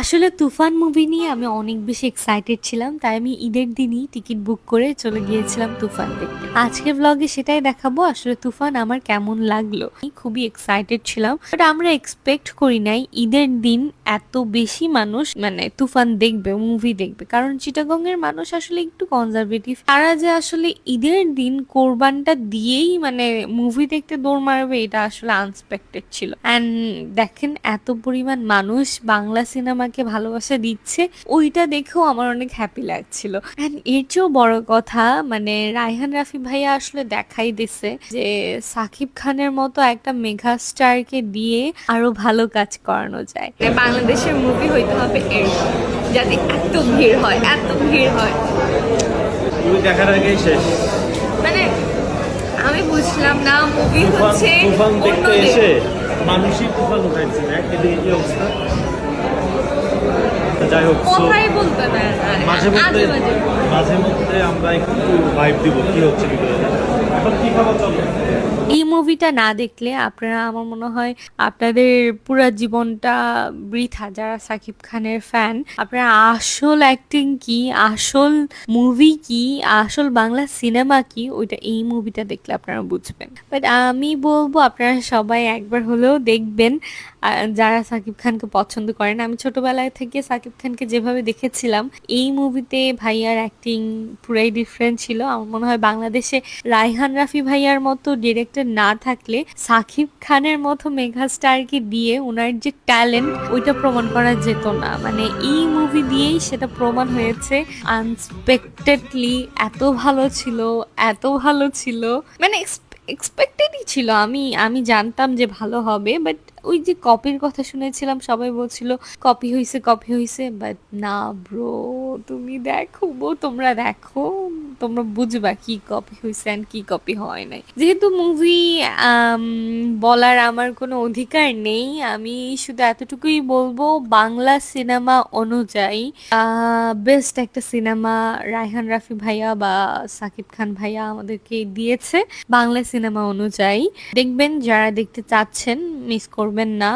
আসলে তুফান মুভি নিয়ে আমি অনেক বেশি এক্সাইটেড ছিলাম, তাই আমি ঈদের দিনই টিকিট বুক করে চলে গিয়েছিলাম তুফান দেখতে। আজকে ব্লগে সেটাই দেখাবো, আসলে তুফান আমার কেমন লাগল। আমি খুবই এক্সাইটেড ছিলাম বাট আমরা এক্সপেক্ট করি নাই ঈদের দিন এত বেশি মানুষ মানে তুফান দেখবে মুভি দেখবে। কারণ চিটাগং এর মানুষ আসলে একটু কনজারভেটিভ তারা যে আসলে ঈদের দিন কোরবানটা দিয়েই মানে মুভি দেখতে দৌড় মারবে, এটা আসলে আনএক্সপেক্টেড ছিল। অ্যান্ড দেখেন এত পরিমাণ মানুষ বাংলা সিনেমাকে ভালোবাসা দিচ্ছে ওইটা দেখেও আমার অনেক হ্যাপি লাগছিল। অ্যান্ড এর চেয়েও বড় কথা মানে রায়হান রাফি ভাইয়া আসলে দেখাই দিছে যে সাকিব খানের মতো একটা মেগা স্টারকে দিয়ে আরও ভালো কাজ করানো যায়। বাংলাদেশের মুভি হইতে হবে এরকম যাতে এত ভিড় হয় এত ভিড় হয়। দেখার আগেই শেষ। মানে আমি বুঝলাম না মুভি হচ্ছে দেখতে এসে মানুষই তুফান উঠাইছে না এদিকে কি অবস্থা। যাই হোক মাঝে মধ্যে মাঝে মধ্যে আমরা একটু ভাইব দিব কি হচ্ছে ভিতরে এই মুভিটা না দেখলে আপনারা, আমার মনে হয় আপনাদের পুরো জীবনটা বৃথা। যারা সাকিব খানের ফ্যান আপনারা আসল অ্যাক্টিং কি, আসল মুভি কি, আসল বাংলা সিনেমা কি, ওইটা এই মুভিটা দেখলে আপনারা বুঝবেন। বাট আমি বলব, আপনারা সবাই একবার হলেও দেখবেন। যারা সাকিব খানকে পছন্দ করেন, আমি ছোটবেলায় থেকে সাকিব খানকে যেভাবে দেখেছিলাম, এই মুভিতে ভাইয়ার অ্যাক্টিং পুরাই ডিফারেন্ট ছিল। আমার মনে হয় বাংলাদেশে রায়হান রাফি ভাইয়ার মতো ডিরেক্টর না থাকলে সাকিব খানের মতো মেগা স্টারকে দিয়ে ওনার যে ট্যালেন্ট ওইটা প্রমাণ করা যেত না। মানে এই মুভি দিয়েই সেটা প্রমাণ হয়েছে। আনএক্সপেক্টেডলি এত ভালো ছিল, এত ভালো ছিল। মানে এক্সপেক্টেডই ছিল। আমি আমি জানতাম যে ভালো হবে বাট ওই যে কপির কথা শুনেছিলাম, সবাই বলছিল কপি হইছে কপি হইছে। বাট না ব্রো তুমি দেখো বো তোমরা দেখো, তোমরা বুঝবা কি কপি অ্যান্ড কি কপি হয় নাই। যেহেতু মুভি বলার আমার কোনো অধিকার নেই, আমি শুধু এতটুকুই বলব, বাংলা সিনেমা অনুযায়ী বেস্ট একটা সিনেমা রায়হান রাফি ভাইয়া বা সাকিব খান ভাইয়া আমাদেরকে দিয়েছে। বাংলা সিনেমা অনুযায়ী, দেখবেন যারা দেখতে চাচ্ছেন মিস করবেন না।